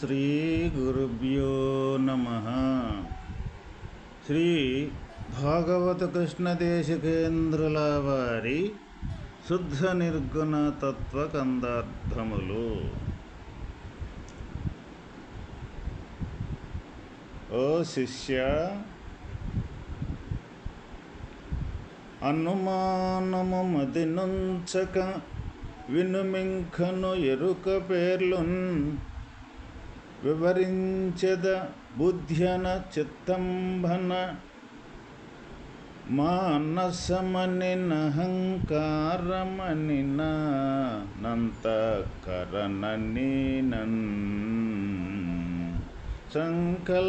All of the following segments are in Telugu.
శ్రీ గురుభ్యో నమ. శ్రీ భాగవత కృష్ణదేశికేంద్రుల వారి శుద్ధ నిర్గుణ తత్వ కందార్థములు ఓ శిష్య అనుమానము మదినుంచక వినుమింకను ఎరుక పేర్లున్ विवरिञ्चद बुद्ध्यनचित्तम्भन मानसमनिनहङ्कारमणिनान्तकरननीनन् सङ्कल्पमञ्चनी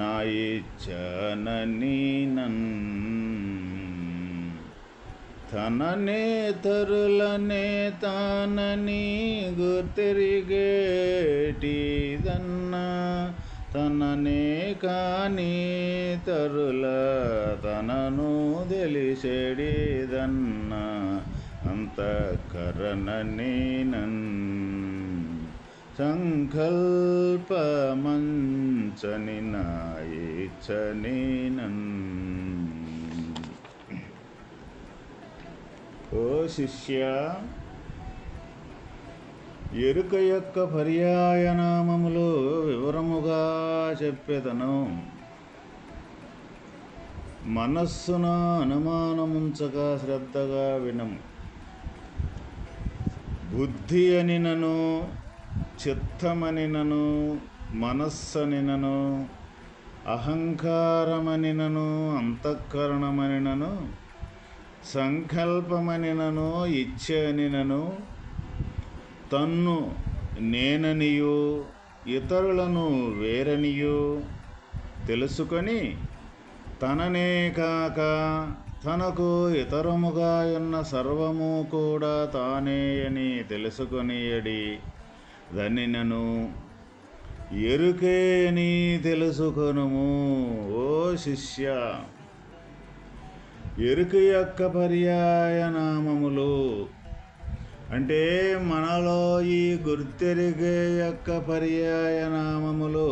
नायि चननीनन् నన్ సంకల్పమంచని నాయిచ్చనని తననే తరులనే తానని గుర్తిరిగేటిదన్న. తననే కాని తరుల తనను తెలిసేడిదన్న. అంత కరణని నన్ సంకల్పమంచని నాయిచ్చని నన్. ఓ శిష్య ఎరుక యొక్క పర్యాయనామములు వివరముగా చెప్పేదను. మనస్సున అనుమానముంచగా శ్రద్ధగా వినము. బుద్ధి అని నను చిత్తమని నను మనస్సని నను అహంకారమని నను అంతఃకరణమని నను సంకల్పమనినను ఇచ్చనినను తన్ను నేననియు ఇతరులను వేరనియు. తెలుసుకొని తననే కాక తనకు ఇతరముగా ఉన్న సర్వము కూడా తానే అని తెలుసుకొనియడి. దనినను ఎరుకే అని తెలుసుకొనుము ఓ శిష్య. ఎరుక యొక్క పర్యాయనామములు అంటే మనలో ఈ గుర్తెరిగే యొక్క పర్యాయనామములు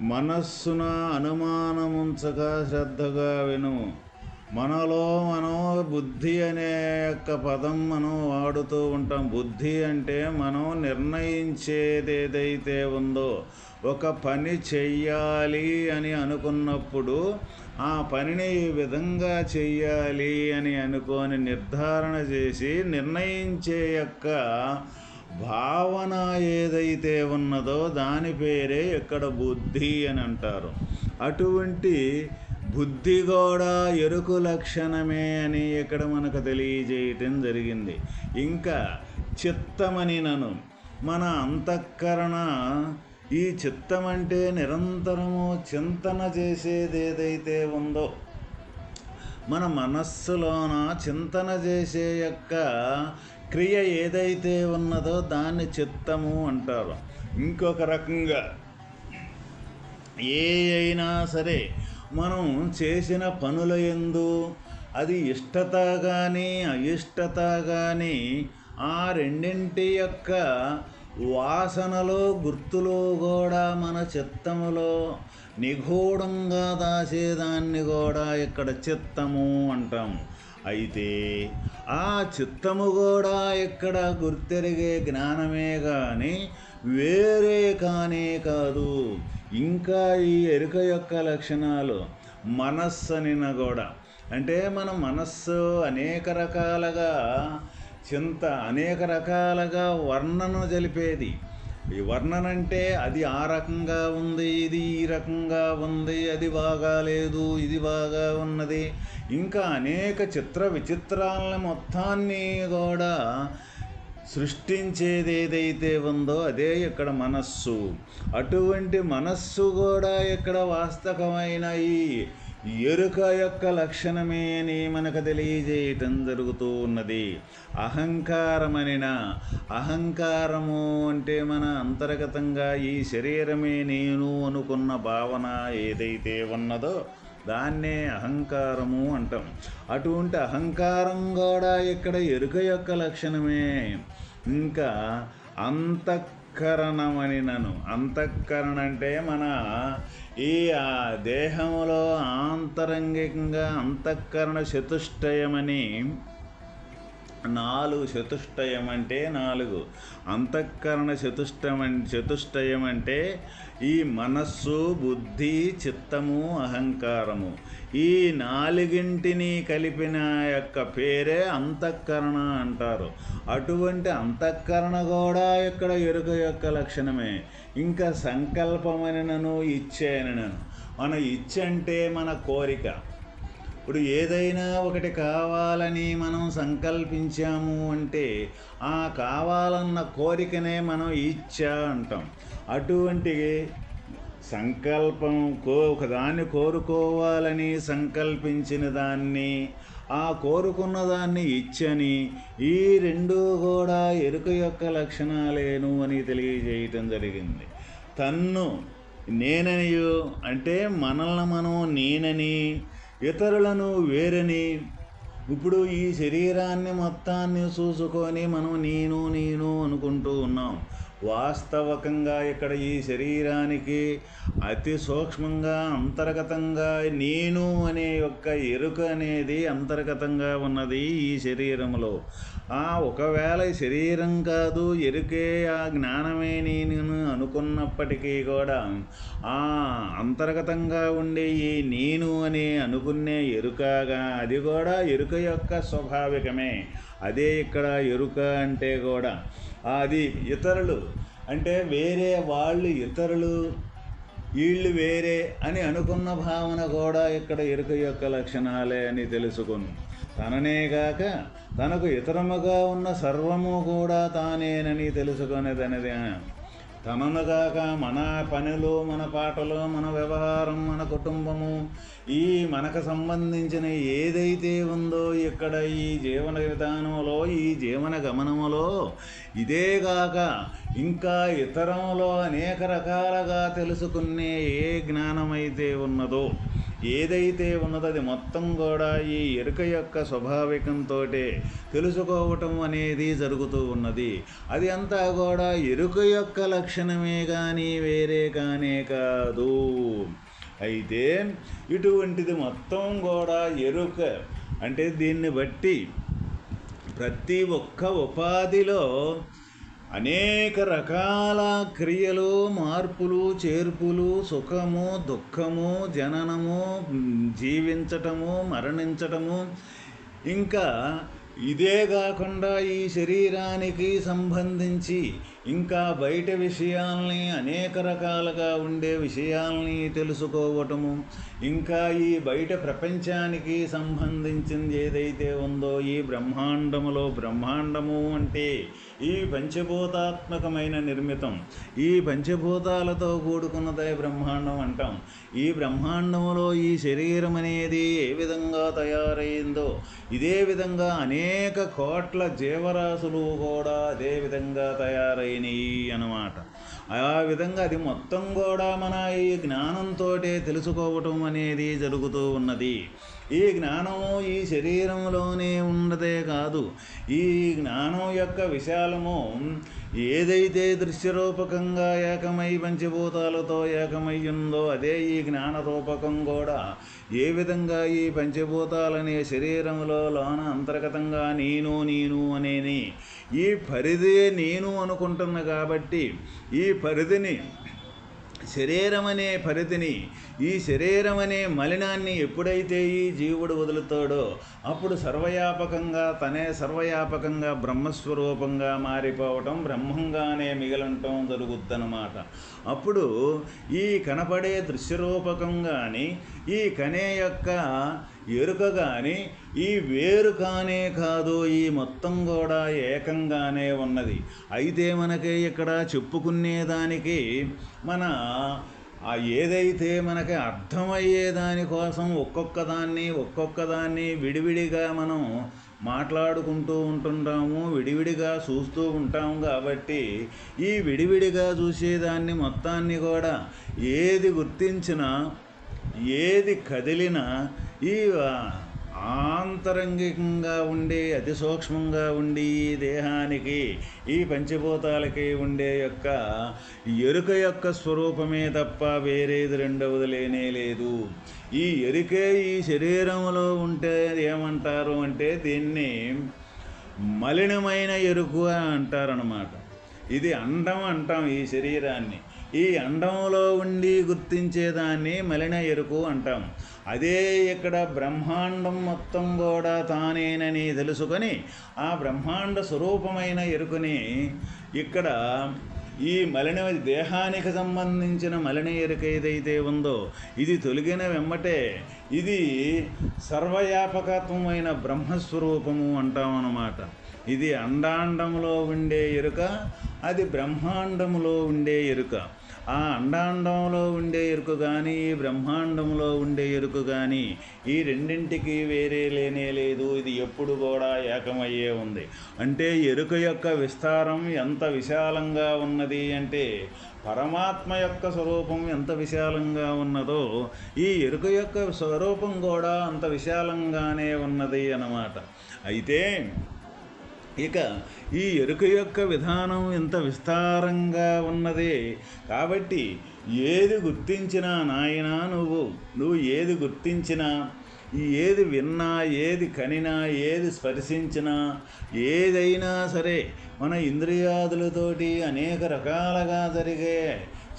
మనస్సున అనుమానముంచగా శ్రద్ధగా విను. మనలో మనం బుద్ధి అనే యొక్క పదం మనం వాడుతూ ఉంటాం. బుద్ధి అంటే మనం నిర్ణయించేది ఏదైతే ఉందో ఒక పని చెయ్యాలి అని అనుకున్నప్పుడు ఆ పనిని ఈ విధంగా చెయ్యాలి అని అనుకొని నిర్ధారణ చేసి నిర్ణయించే యొక్క భావన ఏదైతే ఉన్నదో దాని పేరే ఇక్కడ బుద్ధి అని అంటారు. అటువంటి బుద్ధి కూడా ఎరుకు లక్షణమే అని ఇక్కడ మనకు తెలియజేయటం జరిగింది. ఇంకా చిత్తమని నను. మన అంతఃకరణ ఈ చిత్తం అంటే నిరంతరము చింతన చేసేది ఏదైతే ఉందో మన మనస్సులోన చింతన చేసే యొక్క క్రియ ఏదైతే ఉన్నదో దాన్ని చిత్తము అంటారు. ఇంకొక రకంగా ఏ అయినా సరే మనం చేసిన పనుల ఎందు అది ఇష్టత కానీ అయిష్టత కానీ ఆ రెండింటి యొక్క వాసనలో గుర్తులో కూడా మన చిత్తములో నిగూఢంగా దాచేదాన్ని కూడా ఇక్కడ చిత్తము అంటాం. అయితే ఆ చిత్తము కూడా ఇక్కడ గుర్తెరిగే జ్ఞానమే కానీ వేరే కానే కాదు. ఇంకా ఈ ఎరుక యొక్క లక్షణాలు మనస్సు అనిన కూడా అంటే మన మనస్సు అనేక రకాలుగా చింత అనేక రకాలుగా వర్ణన జరిపేది. ఈ వర్ణన అంటే అది ఆ రకంగా ఉంది ఇది ఈ రకంగా ఉంది అది బాగాలేదు ఇది బాగా ఉన్నది. ఇంకా అనేక చిత్ర విచిత్రాలను మొత్తాన్ని కూడా సృష్టించేది ఏదైతే ఉందో అదే ఇక్కడ మనస్సు. అటువంటి మనస్సు కూడా ఇక్కడ వాస్తవమైన ఈ ఎరుక యొక్క లక్షణమే అని మనకు తెలియజేయటం జరుగుతూ ఉన్నది. అహంకారమనిన అహంకారము అంటే మన అంతర్గతంగా ఈ శరీరమే నేను అనుకున్న భావన ఏదైతే ఉన్నదో దాన్నే అహంకారము అంటాం. అటువంటి అహంకారం కూడా ఇక్కడ ఎరుక యొక్క లక్షణమే. ఇంకా అంతఃకరణమని నన్ను అంతఃకరణ అంటే మన ఈ ఆ దేహంలో ఆంతరంగికంగా అంతఃకరణ చతుష్టయమని నాలుగు చతుష్టయం అంటే నాలుగు. అంతఃకరణ చతుష్టయం చతుష్టయం అంటే ఈ మనస్సు బుద్ధి చిత్తము అహంకారము. ఈ నాలుగింటిని కలిపిన యొక్క పేరే అంతఃకరణ అంటారు. అటువంటి అంతఃకరణ కూడా ఇక్కడ ఎరుక యొక్క లక్షణమే. ఇంకా సంకల్పమని నన్ను ఇచ్చేనను మన ఇచ్చంటే మన కోరిక. ఇప్పుడు ఏదైనా ఒకటి కావాలని మనం సంకల్పించాము అంటే ఆ కావాలన్న కోరికనే మనం ఇచ్చా అంటాం. అటువంటి సంకల్పం కో ఒకదాన్ని కోరుకోవాలని సంకల్పించిన దాన్ని ఆ కోరుకున్న దాన్ని ఇచ్చని ఈ రెండు కూడా ఎరుక యొక్క లక్షణాలేను అని తెలియజేయటం జరిగింది. తన్ను నేననియు అంటే మనల్ని మనం నేనని ఇతరులను వేరని. ఇప్పుడు ఈ శరీరాన్ని మొత్తాన్ని చూసుకొని మనం నేను నేను అనుకుంటూ ఉన్నాం. వాస్తవకంగా ఇక్కడ ఈ శరీరానికి అతి సూక్ష్మంగా అంతర్గతంగా నేను అనే యొక్క ఎరుక అనేది అంతర్గతంగా ఉన్నది ఈ శరీరంలో ఆ ఒకవేళ శరీరం కాదు ఎరుకే ఆ జ్ఞానమే నేను అనుకున్నప్పటికీ కూడా ఆ అంతర్గతంగా ఉండే ఈ నేను అని అనుకునే ఎరుకగా అది కూడా ఎరుక యొక్క స్వాభావికమే. అదే ఇక్కడ ఎరుక అంటే కూడా అది ఇతరులు. అంటే వేరే వాళ్ళు ఇతరులు వీళ్ళు వేరే అని అనుకున్న భావన కూడా ఇక్కడ ఇరుక యొక్క లక్షణాలే అని తెలుసుకుని. తననేగాక తనకు ఇతరముగా ఉన్న సర్వము కూడా తానేనని తెలుసుకునేదనేది తననుగాక మన పనులు మన పాటలు మన వ్యవహారం మన కుటుంబము ఈ మనకు సంబంధించిన ఏదైతే ఉందో ఇక్కడ ఈ జీవన విధానంలో ఈ జీవన గమనములో ఇదేగాక ఇంకా ఇతరంలో అనేక రకాలుగా తెలుసుకునే ఏ జ్ఞానమైతే ఉన్నదో ఏదైతే ఉన్నదో అది మొత్తం కూడా ఈ ఎరుక యొక్క స్వభావికంతో తెలుసుకోవటం అనేది జరుగుతూ ఉన్నది. అది అంతా కూడా ఎరుక యొక్క లక్షణమే కానీ వేరే కానే కాదు. అయితే ఇటువంటిది మొత్తం కూడా ఎరుక అంటే దీన్ని బట్టి ప్రతి ఒక్క ఉపాధిలో అనేక రకాల క్రియలు మార్పులు చేర్పులు సుఖము దుఃఖము జననము జీవించటము మరణించటము. ఇంకా ఇదే కాకుండా ఈ శరీరానికి సంబంధించి ఇంకా బయట విషయాల్ని అనేక రకాలుగా ఉండే విషయాల్ని తెలుసుకోవటము. ఇంకా ఈ బయట ప్రపంచానికి సంబంధించింది ఏదైతే ఉందో ఈ బ్రహ్మాండములో బ్రహ్మాండము అంటే ఈ పంచభూతాత్మకమైన నిర్మితం. ఈ పంచభూతాలతో కూడుకున్నదే బ్రహ్మాండం అంటాం. ఈ బ్రహ్మాండములో ఈ శరీరం అనేది ఏ విధంగా తయారైందో ఇదే విధంగా అనేక కోట్ల జీవరాశులు కూడా అదే విధంగా తయారై తయారైనవి అన్నమాట. ఆ విధంగా అది మొత్తం కూడా మన ఈ జ్ఞానంతో తెలుసుకోవటం అనేది జరుగుతూ ఉన్నది. ఈ జ్ఞానము ఈ శరీరంలోనే ఉన్నదే కాదు. ఈ జ్ఞానం యొక్క విశాలము ఏదైతే దృశ్యరూపకంగా ఏకమై పంచభూతాలతో ఏకమై ఉందో అదే ఈ జ్ఞాన రూపకం కూడా. ఏ విధంగా ఈ పంచభూతాలనే శరీరంలో లోన అంతర్గతంగా నేను నేను అనేని. ఈ పరిధి నేను అనుకుంటున్న కాబట్టి ఈ పరిధిని శరీరం అనే పరిధిని ఈ శరీరం అనే మలినాన్ని ఎప్పుడైతే ఈ జీవుడు వదులుతాడో అప్పుడు సర్వయాపకంగా తనే సర్వయాపకంగా బ్రహ్మస్వరూపంగా మారిపోవటం బ్రహ్మంగానే మిగలంటం జరుగుద్దనమాట అప్పుడు ఈ కనపడే దృశ్యరూపకం కానీ ఈ కనే యొక్క ఎరుక కానీ ఈ వేరు కానే కాదు ఈ మొత్తం కూడా ఏకంగానే ఉన్నది. అయితే మనకి ఇక్కడ చెప్పుకునేదానికి మన ఆ ఏదైతే మనకి అర్థమయ్యే దానికోసం ఒక్కొక్క దాన్ని ఒక్కొక్క దాన్ని విడివిడిగా మనం మాట్లాడుకుంటూ ఉంటుంటాము విడివిడిగా చూస్తూ ఉంటాము కాబట్టి ఈ విడివిడిగా చూసేదాన్ని మొత్తాన్ని కూడా ఏది గుర్తించినా ఏది కదిలినా ఈ ఆంతరంగికంగా ఉండి అతి సూక్ష్మంగా ఉండి ఈ దేహానికి ఈ పంచభూతాలకి ఉండే యొక్క ఎరుక యొక్క స్వరూపమే తప్ప వేరేది రెండవది లేనే లేదు. ఈ ఎరుకే ఈ శరీరంలో ఉంటే ఏమంటారు అంటే దీన్ని మలినమైన ఎరుకు అంటారనమాట ఇది అండం అంటాం ఈ శరీరాన్ని. ఈ అండంలో ఉండి గుర్తించేదాన్ని మలిన ఎరుకు అంటాం. అదే ఇక్కడ బ్రహ్మాండం మొత్తం కూడా తానేనని తెలుసుకొని ఆ బ్రహ్మాండ స్వరూపమైన ఎరుకుని ఇక్కడ ఈ మలిన దేహానికి సంబంధించిన మలిన ఎరుక ఏదైతే ఉందో ఇది తొలగిన వెమ్మటే ఇది సర్వవ్యాపకత్వమైన బ్రహ్మస్వరూపము అంటామన్నమాట ఇది అండాండంలో ఉండే ఎరుక అది బ్రహ్మాండంలో ఉండే ఎరుక. ఆ అండాండంలో ఉండే ఎరుకు కానీ ఈ బ్రహ్మాండంలో ఉండే ఎరుకు కానీ ఈ రెండింటికి వేరే లేనే లేదు. ఇది ఎప్పుడు కూడా ఏకమయ్యే ఉంది. అంటే ఎరుక యొక్క విస్తారం ఎంత విశాలంగా ఉన్నది అంటే పరమాత్మ యొక్క స్వరూపం ఎంత విశాలంగా ఉన్నదో ఈ ఎరుక యొక్క స్వరూపం కూడా అంత విశాలంగానే ఉన్నది అన్నమాట. అయితే ఇక ఈ ఎరుక యొక్క విధానం ఇంత విస్తారంగా ఉన్నది. కాబట్టి ఏది గుర్తించినా నాయనా నువ్వు నువ్వు ఏది గుర్తించినా ఏది విన్నా ఏది కనినా ఏది స్పర్శించినా ఏదైనా సరే మన ఇంద్రియాదులతోటి అనేక రకాలుగా జరిగే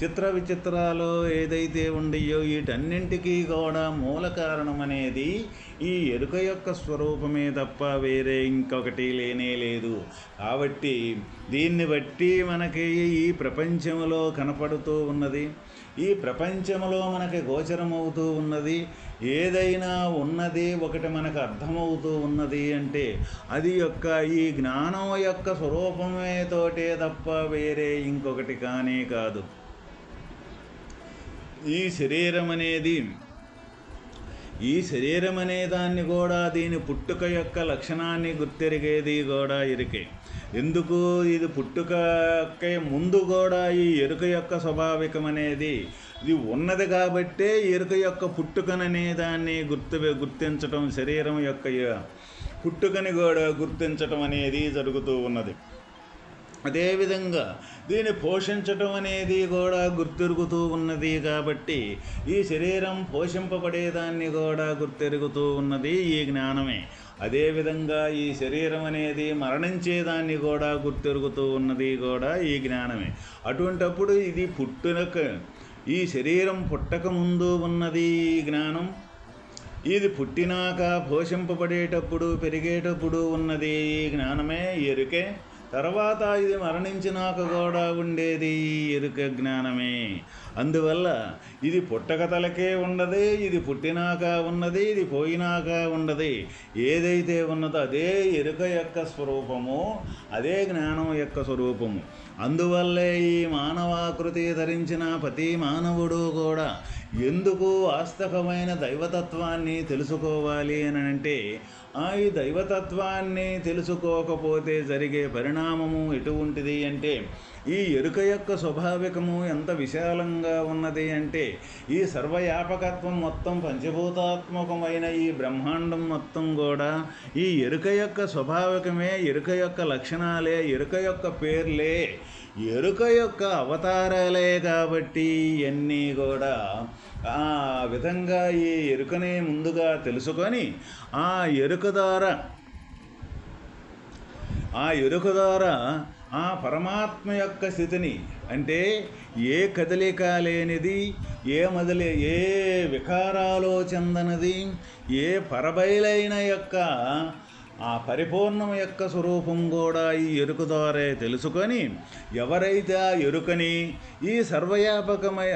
చిత్ర విచిత్రాలు ఏదైతే ఉండయో వీటన్నింటికీ కూడా మూల కారణం అనేది ఈ ఎరుక యొక్క స్వరూపమే తప్ప వేరే ఇంకొకటి లేనే లేదు. కాబట్టి దీన్ని బట్టి మనకి ఈ ప్రపంచంలో కనపడుతూ ఉన్నది. ఈ ప్రపంచంలో మనకి గోచరమవుతూ ఉన్నది. ఏదైనా ఉన్నది ఒకటి మనకు అర్థమవుతూ ఉన్నది అంటే అది యొక్క ఈ జ్ఞానం యొక్క స్వరూపమే తోటే తప్ప వేరే ఇంకొకటి కానే కాదు. ఈ శరీరం అనేది ఈ శరీరం అనే దాన్ని కూడా దీని పుట్టుక యొక్క లక్షణాన్ని గుర్తెరిగేది కూడా ఎరుకే ఎందుకు? ఇది పుట్టుకకే ముందు కూడా ఈ ఎరుక యొక్క స్వాభావికం అనేది ఇది ఉన్నది కాబట్టే ఎరుక యొక్క పుట్టుకననే దాన్ని గుర్తు గుర్తించటం శరీరం యొక్క పుట్టుకని కూడా గుర్తించటం అనేది జరుగుతూ ఉన్నది. అదేవిధంగా దీన్ని పోషించటం అనేది కూడా గుర్తిరుగుతూ ఉన్నది కాబట్టి ఈ శరీరం పోషింపబడేదాన్ని కూడా గుర్తెరుగుతూ ఉన్నది ఈ జ్ఞానమే. అదేవిధంగా ఈ శరీరం అనేది మరణించేదాన్ని కూడా గుర్తిరుగుతూ ఉన్నది కూడా ఈ జ్ఞానమే. అటువంటప్పుడు ఇది పుట్టునక ఈ శరీరం పుట్టక ముందు ఉన్నది ఈ జ్ఞానం. ఇది పుట్టినాక పోషింపబడేటప్పుడు పెరిగేటప్పుడు ఉన్నది ఈ జ్ఞానమే. ఎరుకే తర్వాత ఇది మరణించినాక కూడా ఉండేది ఎరుక జ్ఞానమే. అందువల్ల ఇది పుట్టక తలకే ఉండదు ఇది పుట్టినాక ఉన్నది ఇది పోయినాక ఉండదు. ఏదైతే ఉన్నదో అదే ఎరుక యొక్క స్వరూపము అదే జ్ఞానం యొక్క స్వరూపము. అందువల్లే ఈ మానవాకృతి ధరించిన ప్రతి మానవుడు కూడా ఎందుకు వాస్తవమైన దైవతత్వాన్ని తెలుసుకోవాలి అని అంటే ఆ ఈ దైవతత్వాన్ని తెలుసుకోకపోతే జరిగే పరిణామము ఎటువంటిది అంటే ఈ ఎరుక యొక్క స్వాభావికము ఎంత విశాలంగా ఉన్నది అంటే ఈ సర్వవ్యాపకత్వం మొత్తం పంచభూతాత్మకమైన ఈ బ్రహ్మాండం మొత్తం కూడా ఈ ఎరుక యొక్క స్వాభావికమే ఎరుక యొక్క లక్షణాలే ఎరుక యొక్క పేర్లే ఎరుక యొక్క అవతారాలే కాబట్టి ఇవన్నీ కూడా ఆ విధంగా ఈ ఎరుకనే ముందుగా తెలుసుకొని ఆ ఎరుక ద్వారా ఆ ఎరుక ద్వారా ఆ పరమాత్మ యొక్క స్థితిని అంటే ఏ కదలిక లేనిది ఏ మొదలే ఏ వికారాలో చెందనది ఏ పరబయలైన యొక్క ఆ పరిపూర్ణం యొక్క స్వరూపం కూడా ఈ ఎరుక ద్వారా తెలుసుకొని ఎవరైతే ఆ ఎరుకని ఈ సర్వవ్యాపకమయ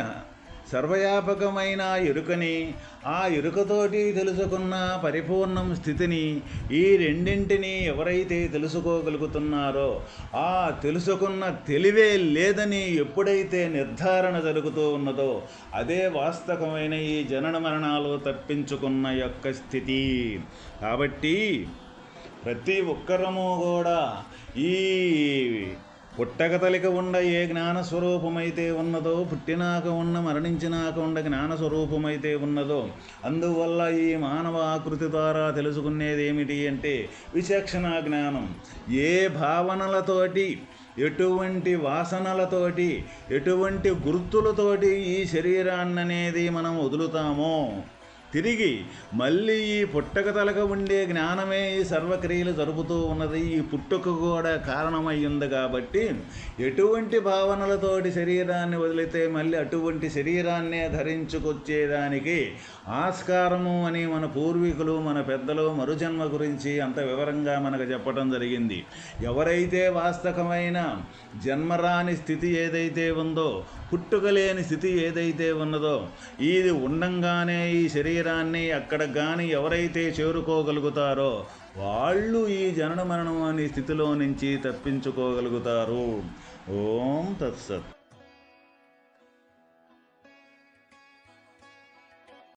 సర్వవ్యాపకమైన ఎరుకని ఆ ఎరుకతోటి తెలుసుకున్న పరిపూర్ణం స్థితిని ఈ రెండింటిని ఎవరైతే తెలుసుకోగలుగుతున్నారో ఆ తెలుసుకున్న తెలివే లేదని ఎప్పుడైతే నిర్ధారణ జరుగుతూ ఉన్నదో అదే వాస్తవమైన ఈ జనన మరణాలు తప్పించుకున్న యొక్క స్థితి. కాబట్టి ప్రతి ఒక్కరము కూడా ఈ పుట్టక తలిక ఉండ ఏ జ్ఞాన స్వరూపమైతే ఉన్నదో పుట్టినాక ఉన్న మరణించినాక ఉండ జ్ఞాన స్వరూపమైతే ఉన్నదో అందువల్ల ఈ మానవ ఆకృతి ద్వారా తెలుసుకునేది ఏమిటి అంటే విచక్షణ జ్ఞానం. ఏ భావనలతోటి ఎటువంటి వాసనలతోటి ఎటువంటి గుర్తులతోటి ఈ శరీరాన్ని అనేది మనం వదులుతామో తిరిగి మళ్ళీ ఈ పుట్టక తలక ఉండే జ్ఞానమే ఈ సర్వక్రియలు జరుపుతూ ఉన్నది. ఈ పుట్టుక కూడా కారణమై ఉంది కాబట్టి ఎటువంటి భావనలతోటి శరీరాన్ని వదిలితే మళ్ళీ అటువంటి శరీరాన్నే ధరించుకొచ్చేదానికి ఆస్కారము అని మన పూర్వీకులు మన పెద్దలు మరుజన్మ గురించి అంత వివరంగా మనకు చెప్పడం జరిగింది. ఎవరైతే వాస్తవమైన జన్మరాని స్థితి ఏదైతే ఉందో పుట్టుకలేని స్థితి ఏదైతే ఉన్నదో ఇది ఉండంగానే ఈ శరీరాన్ని అక్కడ కానీ ఎవరైతే చేరుకోగలుగుతారో వాళ్ళు ఈ జనన మరణం అనే స్థితిలో నుంచి తప్పించుకోగలుగుతారు. ఓం తత్సత్.